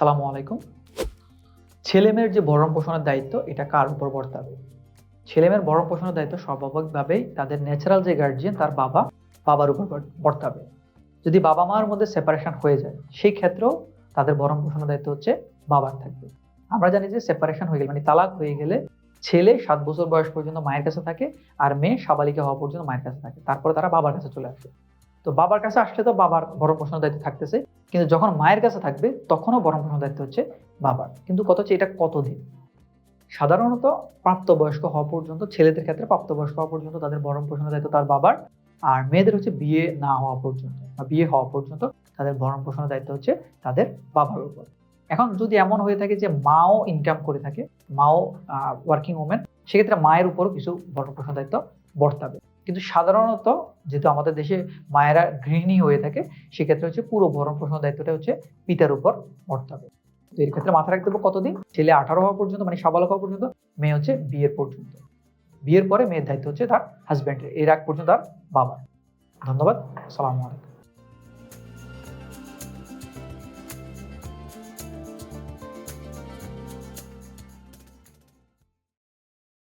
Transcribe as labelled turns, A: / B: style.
A: সালামু আলাইকুম। ছেলেমেয়ের যে ভরণ পোষণের দায়িত্ব, এটা কার উপর বর্তাবে? ছেলেমেয়ের ভরণ পোষণের দায়িত্ব স্বাভাবিকভাবেই তাদের ন্যাচারাল যে গার্জিয়ান তার বাবা, বাবার উপর বর্তাবে। যদি বাবা মার মধ্যে সেপারেশন হয়ে যায়, সেই ক্ষেত্রেও তাদের ভরণ পোষণের দায়িত্ব হচ্ছে বাবার থাকবে। আমরা জানি যে সেপারেশন হয়ে গেলে মানে তালাক হয়ে গেলে ছেলে সাত বছর বয়স পর্যন্ত মায়ের কাছে থাকে আর মেয়ে সাবালিকা হওয়া পর্যন্ত মায়ের কাছে থাকে। তারপরে তারা বাবার কাছে চলে আসে। তো বাবার কাছে আসলে তো বাবার ভরণ পোষণের দায়িত্ব থাকতেছে, কিন্তু যখন মায়ের কাছে থাকবে, তখনও ভরণ পোষণ দায়িত্ব হচ্ছে বাবার। কিন্তু কত হচ্ছে এটা কতদিন? সাধারণত প্রাপ্তবয়স্ক হওয়া পর্যন্ত, ছেলেদের ক্ষেত্রে প্রাপ্তবয়স্ক হওয়া পর্যন্ত তাদের ভরণ পোষণের দায়িত্ব তার বাবার, আর মেয়েদের হচ্ছে বিয়ে না হওয়া পর্যন্ত, বা বিয়ে হওয়া পর্যন্ত তাদের ভরণ পোষণের দায়িত্ব হচ্ছে তাদের বাবার উপর। এখন যদি এমন হয়ে থাকে যে মাও ইনকাম করে থাকে, মাও ওয়ার্কিং ওমেন সেক্ষেত্রে মায়ের উপরও কিছু ভরণ পোষণ দায়িত্ব বর্তাবে। কিন্তু সাধারণত যেহেতু আমাদের দেশে মায়েরা গৃহিণী হয়ে থাকে, সেক্ষেত্রে হচ্ছে পুরো ভরণ পোষণ দায়িত্বটা হচ্ছে পিতার উপর বর্তাবে তো এর ক্ষেত্রে মাথায় রাখতে হবে কতদিন? ছেলে আঠারো হওয়া পর্যন্ত মানে সাবালক হওয়া পর্যন্ত, মেয়ে হচ্ছে বিয়ের পর্যন্ত। বিয়ের পরে মেয়ের দায়িত্ব হচ্ছে তার হাজব্যান্ডের এর আগ পর্যন্ত তার বাবার। ধন্যবাদ, সালামু আলাইকুম।